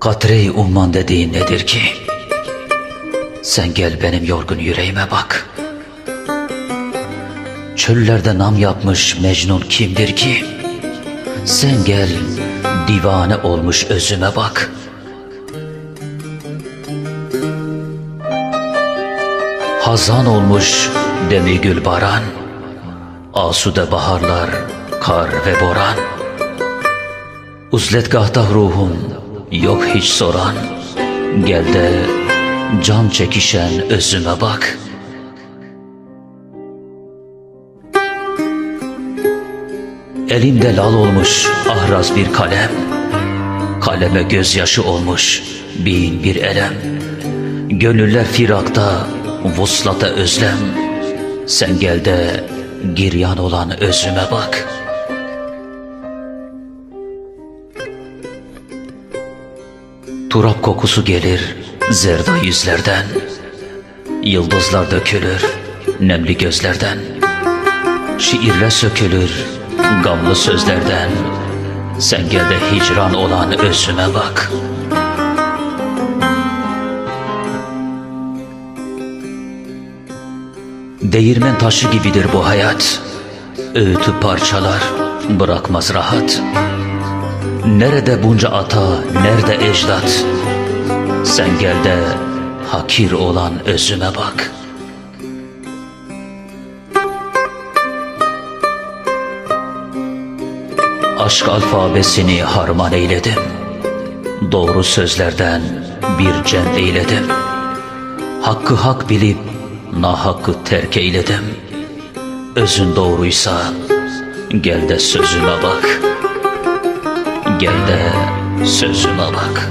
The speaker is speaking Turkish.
Katre-i umman dediğin nedir ki? Sen gel benim yorgun yüreğime bak. Çöllerde nam yapmış Mecnun kimdir ki? Sen gel divane olmuş özüme bak. Hazan olmuş demi gül baran, Asude baharlar, kar ve boran. Uzletgahta ruhum yok hiç soran, Gel de can çekişen özüme bak. Elimde lal olmuş ahraz bir kalem, Kaleme gözyaşı olmuş bin bir elem. Gönüller firakta, vuslata özlem, Sen gel de giryan olan özüme bak. Turap kokusu gelir zerda yüzlerden, Yıldızlar dökülür nemli gözlerden, Şiirler sökülür gamlı sözlerden, Sen gel de hicran olan özüme bak. Değirmen taşı gibidir bu hayat, Öğütü parçalar, bırakmaz rahat. Nerede bunca ata, nerede ecdat? Sen gel de hakir olan özüme bak. Aşk alfabesini harman eyledim. Doğru sözlerden bir cem eyledim. Hakkı hak bilip nahakkı terk eyledim. Özün doğruysa gel de sözüme bak. Gel de sözüme bak.